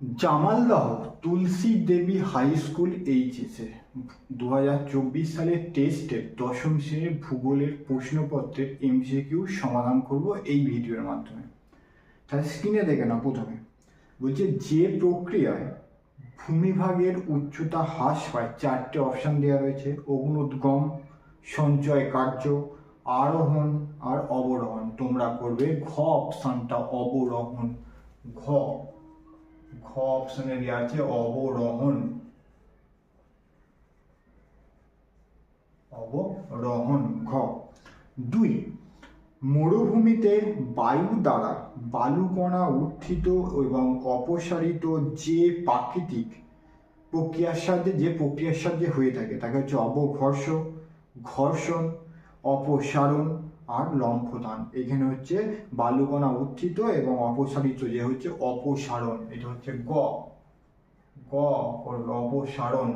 Jamaldah Tulsi Debi high school এইচএসে দু হাজার চব্বিশ সালের টেস্টে দশম শ্রেণির ভূগোলের প্রশ্নপত্রের এমসিকিউ সমাধান করব এই ভিডিওর মাধ্যমে। তাহলে স্ক্রিনে দেখে না প্রথমে। বলছে, যে প্রক্রিয়ায় ভূমিভাগের উচ্চতা হ্রাস পায়, চারটে অপশান দেওয়া রয়েছে। অগ্নুদ্গম সঞ্চয় কার্য, আরোহণ আর অবরোহণ। তোমরা করবে ঘ অপশানটা অবরোহণ। ঘ ঘ অপশনে দেওয়া আছে অবরোহণ অবরোহণ ঘ দুই মরুভূমিতে বায়ু দ্বারা বালুকণা উত্থিত এবং অপসারিত যে প্রাকৃতিক প্রক্রিয়ার সাহায্যে যে প্রক্রিয়ার সাহায্যে হয়ে থাকে, তাকে হচ্ছে অবঘর্ষ, ঘর্ষণ, অপসারণ আর লম্ফদান এখানে হচ্ছে বালুকণা উত্থিত এবং অপসারিত, যে হচ্ছে অপসারণ, এটা হচ্ছে গ। গ অপসারণ।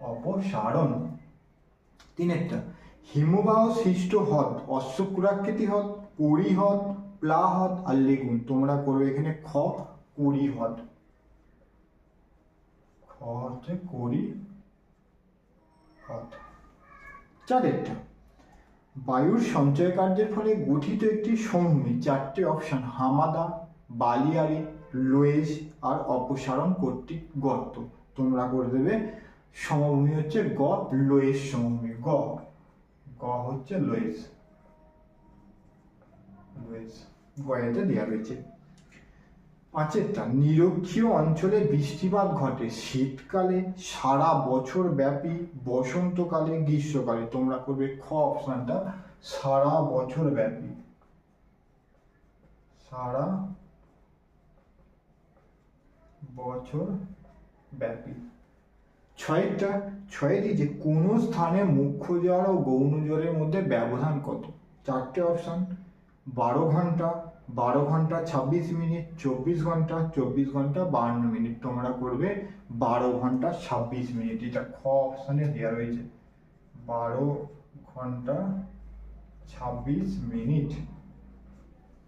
অপসারণ। তিনেরটা। হিমবাহ সৃষ্ট হ্রদ, অশ্বকুরাকৃতি হ্রদ, কড়ি হ্রদ, প্লা হ্রদ আর লেগুন। তোমরা করবে এখানে খ, কুড়ি হ্রদ। খ হচ্ছে কড়ি হ্রদ চারেরটা বায়ুর সঞ্চয় কার্যের ফলে গঠিত একটি সমভূমি, চারটে অপশন, হামাদা, বালিয়ারি লোয়েস আর অপসারণ কর্তৃক গর্ত। তোমরা করে দেবে, সমভূমি হচ্ছে গ লোয়েস সমভূমি। গ। গ হচ্ছে লোয়েস লোয়েস গয়েতে দেওয়া রয়েছে। পাঁচেরটা। নিরক্ষীয় অঞ্চলে বৃষ্টিপাত ঘটে। শীতকালে সারা বছর ব্যাপী বসন্তকালে, গ্রীষ্মকালে। তোমরা করবে খ অপশনটা। সারা বছর ব্যাপী। সারা বছর ব্যাপী। ছয়টা ছয়টি যে কোনো স্থানে মুখ্য জ্বর ও গৌণ জ্বরের মধ্যে ব্যবধান কত? চারটে অপশন। বারো ঘণ্টা। বারো ঘণ্টা ছাব্বিশ মিনিট, চব্বিশ ঘণ্টা চব্বিশ ঘণ্টা বাহান্ন মিনিট তোমরা করবে। বারো ঘণ্টা ছাব্বিশ মিনিট, এটা খ অপশানে দেওয়া রয়েছে। বারো ঘণ্টা ছাব্বিশ মিনিট।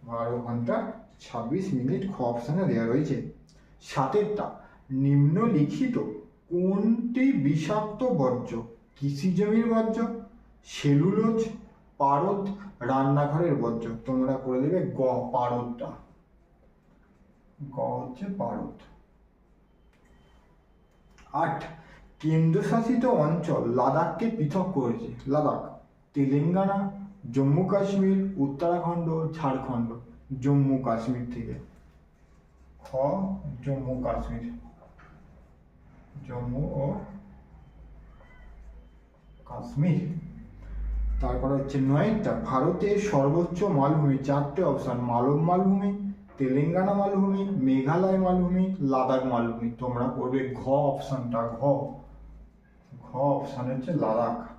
বারো ঘণ্টা ছাব্বিশ মিনিট খ অপশানে দেওয়া রয়েছে। সাতেরটা, নিম্নলিখিত কোনটি বিষাক্ত বর্জ্য? কৃষি জমির বর্জ্য? সেলুলোজ? পারদ রান্নাঘরের বর্জ্য। তোমরা করে দেবে গ পারদটা। গ হচ্ছে পারদ। আট, কেন্দ্রশাসিত অঞ্চল লাদাখকে পৃথক করেছে। লাদাখ, তেলেঙ্গানা, জম্মু কাশ্মীর, উত্তরাখণ্ড, ঝাড়খণ্ড, জম্মু কাশ্মীর থেকে। খ, জম্মু কাশ্মীর। জম্মু ও কাশ্মীর। তারপর হচ্ছে নয়টা ভারতের সর্বোচ্চ মালভূমি চারটে অপশন মালব মালভূমি, তেলেঙ্গানা মালভূমি, মেঘালয় মালভূমি, লাদাখ মালভূমি। তোমরা করবে ঘ অপশনটা, ঘ। ঘ অপশন হচ্ছে লাদাখ।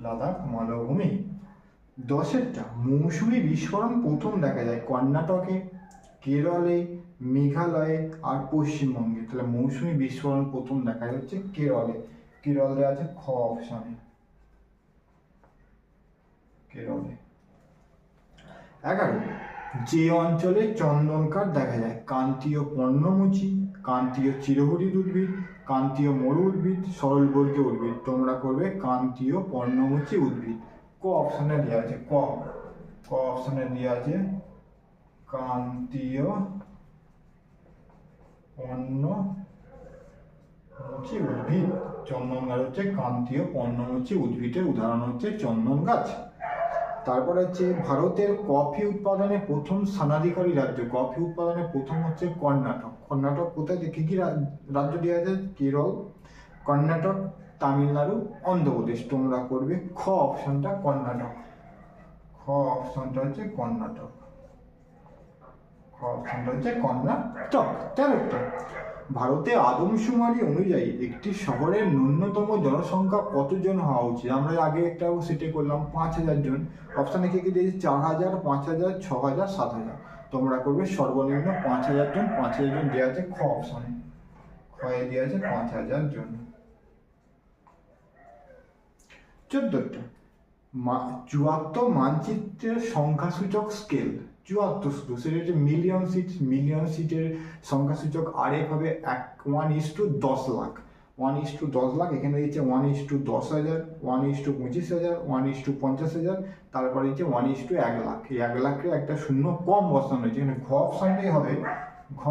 লাদাখ মালভূমি। দশেরটা মৌসুমী বিস্ফোরণ প্রথম দেখা যায় কর্ণাটকে, কেরলে মেঘালয়ে আর পশ্চিমবঙ্গে। তাহলে মৌসুমী বিস্ফোরণ প্রথম দেখা যাচ্ছে কেরলে। কেরলে আছে খ অপশনে। কেরলে। এগারো। যে অঞ্চলে চন্দনকার দেখা যায় কান্তীয় পর্ণমোচী কান্তীয় চিরহরিত উদ্ভিদ কান্তীয় মরু উদ্ভিদ সরলবর্গীয় উদ্ভিদ। তোমরা করবে কান্তীয় পর্ণমোচী উদ্ভিদ। ক অপশনে দেওয়া আছে, ক। ক অপশনে দেওয়া আছে কান্তীয় পর্ণমোচী উদ্ভিদ। চন্দন গাছ হচ্ছে কান্তীয় পর্ণমোচী উদ্ভিদের উদাহরণ হচ্ছে চন্দন গাছ। তারপর হচ্ছে ভারতের কফি উৎপাদনে প্রথম স্থানাধিকারী রাজ্য। কফি উৎপাদনে প্রথম হচ্ছে কর্ণাটক। কর্ণাটক কোথায়? কী কী রাজ্য দেওয়া আছে? কেরল, কর্ণাটক, তামিলনাড়ু, অন্ধ্রপ্রদেশ। তোমরা করবে খ অপশনটা কর্ণাটক। খ অপশনটা হচ্ছে কর্ণাটক। অপশনটা হচ্ছে কর্ণাটক তেরোটা। ভারতে আদমশুমারি অনুযায়ী একটি শহরের ন্যূনতম জনসংখ্যা কতজন হওয়া উচিত? আমরা আগে একটা সেটে করলাম, পাঁচ হাজার জন। অপশানে কি কি দিয়েছে? চার হাজার, পাঁচ হাজার, ছ হাজার, সাত হাজার। তোমরা করবে সর্বনিম্ন পাঁচ হাজার জন, পাঁচ হাজার জন দেওয়া আছে খ অপশানে ক্ষয়ে দেওয়া আছে পাঁচ হাজার জন। চোদ্দটা। চুয়াত্তর মানচিত্রের সংখ্যাসূচক স্কেল চুয়াত্তর শুধু সেটা হচ্ছে মিলিয়ন সিট মিলিয়ন সিটের সংখ্যাসূচক আরেক হবে এক ওয়ান ইস টু দশ লাখ। ওয়ান ইস টু দশ লাখ, এখানে দিচ্ছে ওয়ান ইস টু দশ হাজার ওয়ান ইস টু পঁচিশ হাজার ওয়ান ইস টু পঞ্চাশ হাজার, তারপরে দিচ্ছে ওয়ান ইস টু এক লাখ। এই এক লাখে একটা শূন্য কম বসানো হয়েছে। এখানে ঘ অপশানটাই হবে। ঘ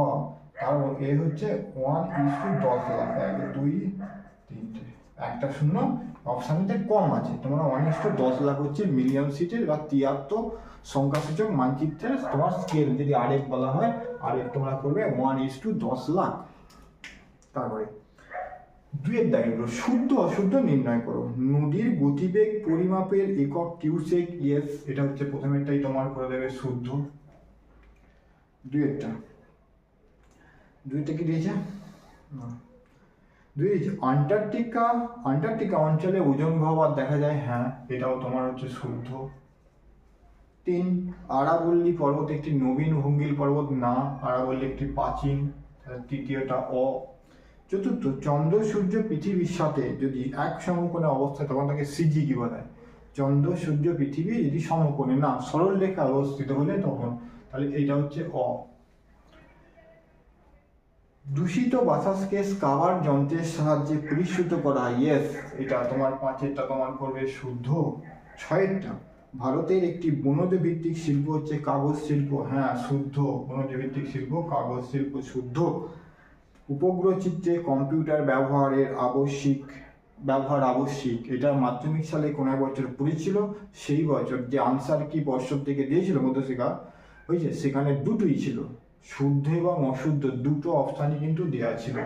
কারণ এ হচ্ছে ওয়ান ইস টু দশ লাখ। এক, দুই তিনটে একটা শূন্য অপশানতে কম আছে। তোমরা ওয়ান দশ লাখ হচ্ছে মিলিয়ন সিটের বা তিয়াত্তর সংখ্যাসূচক মানচিত্রের তোমার স্কেল যদি আরেক বলা হয়, আরেক তোমরা করবে ওয়ান ইস টু দশ লাখ। তারপরে, দুয়ের দাগেগুলো শুদ্ধ অশুদ্ধ নির্ণয় করো। নদীর গতিবেগ, পরিমাপের একক কিউসেক ইয়েস এটা হচ্ছে প্রথমেরটাই তোমার করে দেবে শুদ্ধ। দুয়েরটা। দুইটা কি দিয়েছে? না। দুই আন্টার্কটিকা আন্টার্কটিকা অঞ্চলে ওজন ভাবার দেখা যায় হ্যাঁ এটাও তোমার হচ্ছে শুদ্ধ। তিন, আরাবল্লী পর্বত একটি নবীন ভঙ্গিল পর্বত, না, আরাবল্লী একটি প্রাচীন তৃতীয়টা অ। চতুর্থ, চন্দ্র, সূর্য, পৃথিবীর সাথে যদি এক সমকোণে অবস্থায় তখন তাকে সিজি কি বলে? চন্দ্র, সূর্য, পৃথিবী যদি সমকোণে, না সরল রেখা অবস্থিত হলে তখন, তাহলে এটা হচ্ছে অ। দূষিত বাতাসকে স্কাবার যন্ত্রের সাহায্যে পরিশ্রুত করা ইয়েস এটা তোমার পাঁচেরটা তোমার করবে, শুদ্ধ। ছয়েরটা, ভারতের একটি বনজ ভিত্তিক শিল্প হচ্ছে কাগজ শিল্প। হ্যাঁ শুদ্ধ বনজ ভিত্তিক শিল্প, কাগজ শিল্প শুদ্ধ। উপগ্রহ চিত্রে কম্পিউটার ব্যবহারের আবশ্যিক, ব্যবহার আবশ্যিক। এটা মাধ্যমিক সালে কোন এক বছর পড়েছিল, সেই বছর যে আনসার কি পর্ষদ থেকে দিয়েছিল মধ্যশিক্ষা হয়েছে সেখানে দুটোই ছিল। শুদ্ধ এবং অশুদ্ধ দুটো অপশানই কিন্তু দেওয়া ছিল।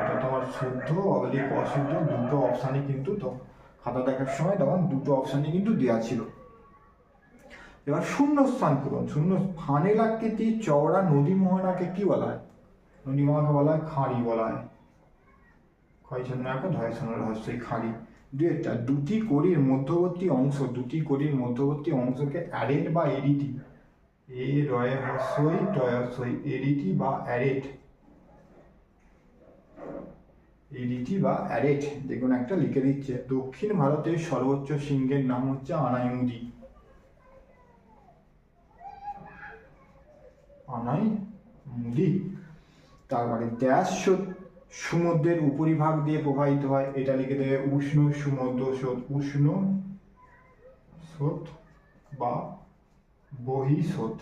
এটা তোমার শুদ্ধ অবলিক অশুদ্ধ দুটো অপশানই কিন্তু খাতা দেখার সময় তখন দুটো অপশানই কিন্তু দেওয়া ছিল। এবার শূন্য স্থান পূরণ। শূন্য ফানেল আকৃতি চওড়া নদী মোহনাকে কি বলা হয়? নদী মোহনাকে বলা হয় খাঁড়ি বলা হয়। ক্ষয় ছন্ন এক ধয় ছন্ন রহস্য এই খাঁড়ি দুইটা দুটি কড়ির মধ্যবর্তী অংশ, দুটি কড়ির মধ্যবর্তী অংশকে অ্যারেট বা এডিটি এ রয় হস্যই টয় এডিটি বা অ্যারেট এডিটি বা অ্যারেট কোনো একটা লিখে দিচ্ছে, দক্ষিণ ভারতের সর্বোচ্চ সিংহের নাম হচ্ছে আনাইমুদি। আনাই মুদি তারপরে ড্যাশ স্রোত সমুদ্রের উপরিভাগ দিয়ে প্রবাহিত হয়। এটা লিখে দেবে উষ্ণ সমুদ্র স্রোত, উষ্ণ স্রোত বা বহিঃস্রোত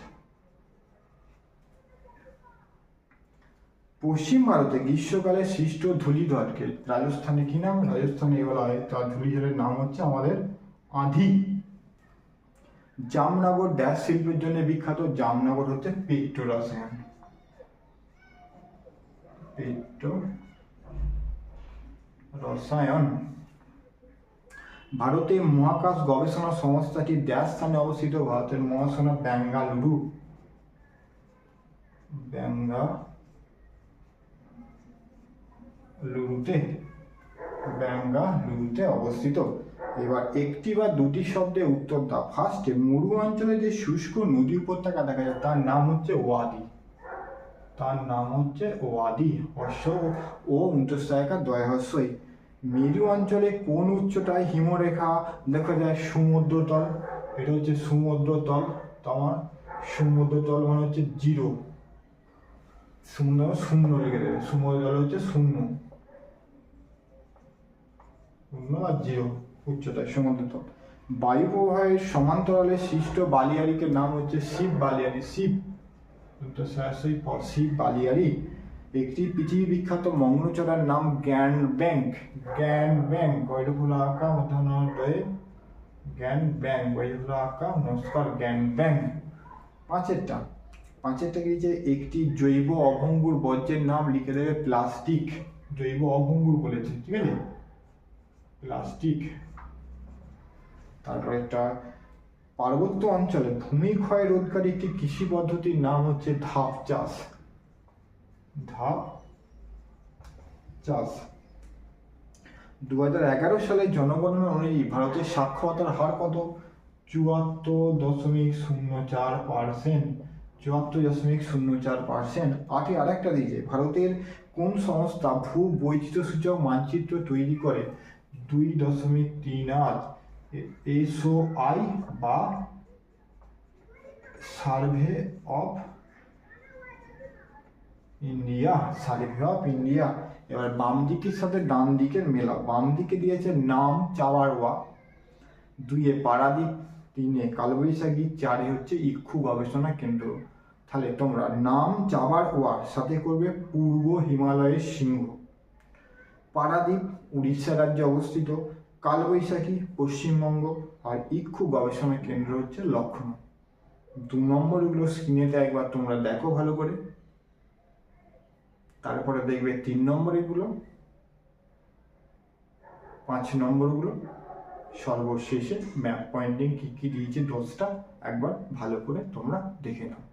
পশ্চিম ভারতে গ্রীষ্মকালে সৃষ্ট ধূলিধরকে রাজস্থানে কি নাম? রাজস্থানে বলা হয় তার ধূলিধরের নাম হচ্ছে আমাদের আঁধি। জামনগর ড্যাশ শিল্পের জন্য বিখ্যাত, জামনগর হচ্ছে পেট্রো রসায়ন পেট্রো রসায়ন ভারতে মহাকাশ গবেষণা সংস্থাটি ড্যাশ স্থানে অবস্থিত, ভারতের মহাশোনা বেঙ্গালুরু। বেঙ্গালুরুতে বেঙ্গালুরুতে অবস্থিত। এবার একটি বা দুটি শব্দে উত্তর দাও। ফার্স্টে মরু অঞ্চলে যে শুষ্ক নদী উপত্যকা দেখা যায়, তার নাম হচ্ছে ওয়াদি। তার নাম হচ্ছে ওয়াদি। হর্ষ ও উন্তস্থায়িকা দয় হর্ষই মেরু অঞ্চলে কোন উচ্চতায় হিমরেখা দেখা যায়? সমুদ্রতল এটা হচ্ছে সমুদ্রতল তোমার সমুদ্রতল মানে হচ্ছে জিরো। সমুদ্র শূন্য লিখে দেবে। সমুদ্রতল হচ্ছে শূন্য। শূন্য আর জিরো উচ্চতায় সমুদ্রতল বায়ু প্রবাহের সমান্তরালে সৃষ্ট বালিয়ারিকে নাম হচ্ছে শিব বালিয়ারি শিব শিব বালিয়ারি একটি পৃথিবী বিখ্যাত মগ্নচড়ার নাম জ্ঞান ব্যাংক। জ্ঞান ব্যাংক গৈরফুল আঁকা মধ্যাহ্নয়ে জ্ঞান ব্যাংক গৈরফুল আঁকা নমস্কার জ্ঞান ব্যাংক। পাঁচেরটা। পাঁচেরটা কি যে একটি জৈব অভঙ্গুর বর্জ্যের নাম লিখে দেবে প্লাস্টিক। জৈব অভঙ্গুর বলেছে, ঠিক আছে? প্লাস্টিক। তারপর একটা পার্বত্য অঞ্চলে ভূমি ক্ষয় রোধকারী একটি কৃষি পদ্ধতির নাম হচ্ছে ধাপ চাষ। ধাপ। চাষ দু হাজার এগারো সালে জনগণনা অনুযায়ী ভারতের সাক্ষরতার হার কত? চুয়াত্তর দশমিক শূন্য চার পার্সেন্ট চুয়াত্তর দশমিক শূন্য চার পার্সেন্ট আটে আরেকটা দিয়েছে, ভারতের কোন সংস্থা ভূ বৈচিত্র্য সূচক মানচিত্র তৈরি করে? দুই দশমিক তিন আট। এসও আই বা survey of India survey of India. এবার বাম দিকের সাথে ডান দিকের মেলা বাম দিকে দিয়েছে নাম চাওয়ারওয়া। দুইয়ে পারাদ্বীপ তিনে কালবৈশাখী, চারে হচ্ছে ইক্ষু গবেষণা কেন্দ্র। তাহলে তোমরা নাম চাবার ওয়ার সাথে করবে পূর্ব হিমালয়ের সিংহ। পারাদ্বীপ উড়িষ্যা রাজ্যে অবস্থিত, কালবৈশাখী পশ্চিমবঙ্গ আর ইক্ষু গবেষণা কেন্দ্র হচ্ছে লক্ষ্ণৌ। দু নম্বরগুলো স্ক্রিনেতে একবার তোমরা দেখো ভালো করে। তারপরে দেখবে তিন নম্বর এগুলো পাঁচ নম্বরগুলো সর্বশেষে ম্যাপ পয়েন্টিং কী কী দিয়েছে ডোজটা একবার ভালো করে তোমরা দেখে নাও।